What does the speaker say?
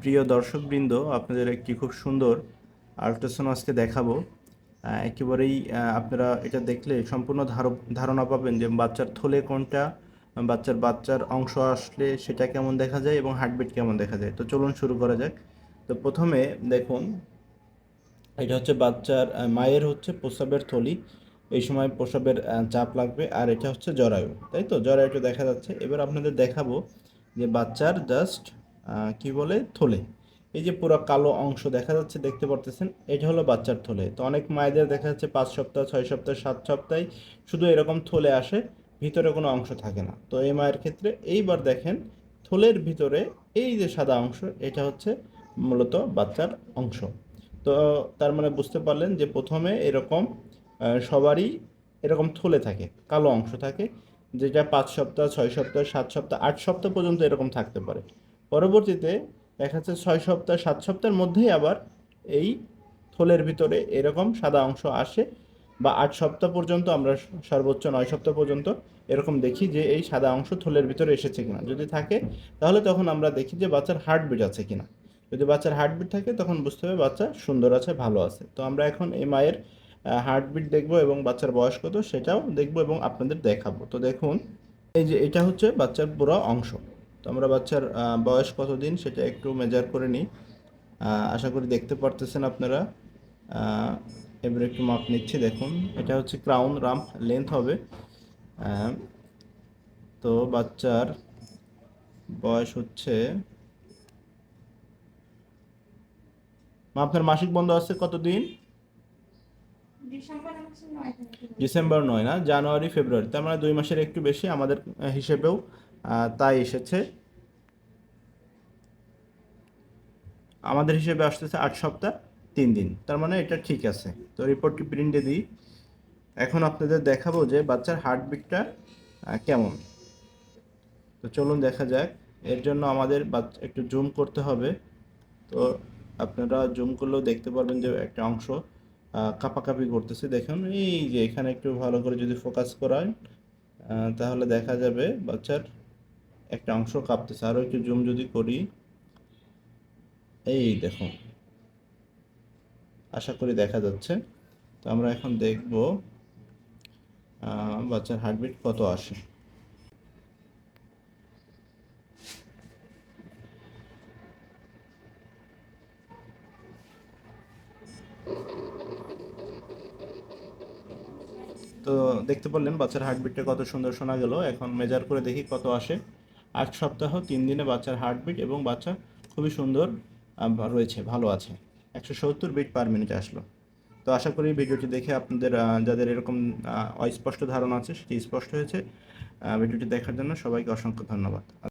প্রিয় দর্শকবৃন্দ, আপনাদের একটি খুব সুন্দর আল্ট্রাসাউন্ড আজকে দেখাবো। একেবারেই আপনারা এটা দেখলে সম্পূর্ণ ধার- ধারণা পাবেন যে বাচ্চার থলে কোনটা, বাচ্চার বাচ্চার অংশ আসলে সেটা কেমন দেখা যায় এবং হার্টবিট কেমন দেখা যায়। তো চলুন শুরু করা যাক। তো প্রথমে দেখুন, এটা হচ্ছে বাচ্চার মায়ের হচ্ছে প্রস্রাবের থলি। এই সময় প্রস্রাবের চাপ লাগবে আর এটা হচ্ছে জরায়ু, তাই তো? জরায়ুটা দেখা যাচ্ছে। এবার আপনাদের দেখাবো যে বাচ্চার জাস্ট কি বলে? থলে। এই যে পুরো কালো অংশ দেখা যাচ্ছে, দেখতে পারতেছেন? এটা হলো বাচ্চার থলে। তো অনেক মায়েদের দেখা যাচ্ছে পাঁচ সপ্তাহ, ছয় সপ্তাহ, সাত সপ্তাহে শুধু এরকম থলে আসে, ভিতরে কোনো অংশ থাকে না। তো এই মায়ের ক্ষেত্রে এইবার দেখেন, থলের ভিতরে এই যে সাদা অংশ, এটা হচ্ছে মূলত বাচ্চার অংশ। তো তার মানে বুঝতে পারলেন যে প্রথমে এরকম সবারই এরকম থলে থাকে, কালো অংশ থাকে, যেটা পাঁচ সপ্তাহ, ছয় সপ্তাহ, সাত সপ্তাহ, আট সপ্তাহ পর্যন্ত এরকম থাকতে পারে। পরবর্তীতে দেখা যাচ্ছে ছয় সপ্তাহ, সাত সপ্তাহের মধ্যেই আবার এই থলের ভিতরে এরকম সাদা অংশ আসে বা আট সপ্তাহ পর্যন্ত আমরা সর্বোচ্চ নয় সপ্তাহ পর্যন্ত এরকম দেখি যে এই সাদা অংশ থলের ভিতরে এসেছে কিনা। যদি থাকে, তাহলে তখন আমরা দেখি যে বাচ্চার হার্টবিট আছে কিনা। যদি বাচ্চার হার্টবিট থাকে, তখন বুঝতে হবে বাচ্চা সুন্দর আছে, ভালো আছে। তো আমরা এখন এই মায়ের হার্টবিট দেখব এবং বাচ্চার বয়স কত সেটাও দেখব এবং আপনাদের দেখাবো। তো দেখুন, এই যে এটা হচ্ছে বাচ্চার পুরো অংশ। তো আমরা বাচ্চার বয়স কতদিন সেটা একটু মেজার করে নিই। আশা করি দেখতে পারতেছেন আপনারা। এবার একটু মাপ নিচ্ছি, দেখুন। এটা হচ্ছে ক্রাউন রাম্প লেন্থ হবে। তো বাচ্চার বয়স হচ্ছে আপনার মাসিক বন্ধ আছে কতদিন? ডিসেম্বর নয় না, জানুয়ারি, ফেব্রুয়ারি। তার মানে দুই মাসের একটু বেশি আমাদের হিসেবেও তাই এসেছে। আমাদের হিসেবে আসতেছে আট সপ্তাহ, তিন দিন। তার মানে এটা ঠিক আছে। তো রিপোর্টটি প্রিন্টে দিই। এখন আপনাদের দেখাবো যে বাচ্চার হার্টবিটটা কেমন। তো চলুন দেখা যাক। এর জন্য আমাদের একটু জুম করতে হবে। তো আপনারা জুম করলেও দেখতে পারবেন যে একটা অংশ কাঁপাকাঁপি করতেছে। দেখুন, এই যে এখানে একটু ভালো করে যদি ফোকাস করায় তাহলে দেখা যাবে বাচ্চার একটা অংশ কাঁপতেছে। আরও একটু জুম যদি করি। এই দেখুন, আশা করি দেখা যাচ্ছে। তো আমরা এখন দেখব বাচ্চার হার্টবিট কত আসে। তো দেখতে পারলেন বাচ্চার হার্টবিটটা কত সুন্দর শোনা গেল। এখন মেজার করে দেখি কত আসে। আট সপ্তাহ, তিন দিনে বাচ্চার হার্টবিট এবং বাচ্চা খুবই সুন্দর রয়েছে, ভালো আছে। একশো সত্তর বিট পার মিনিটে আসলো। তো আশা করি ভিডিওটি দেখে আপনাদের যাদের এরকম অস্পষ্ট ধারণা আছে, সেটি স্পষ্ট হয়েছে। ভিডিওটি দেখার জন্য সবাইকে অসংখ্য ধন্যবাদ।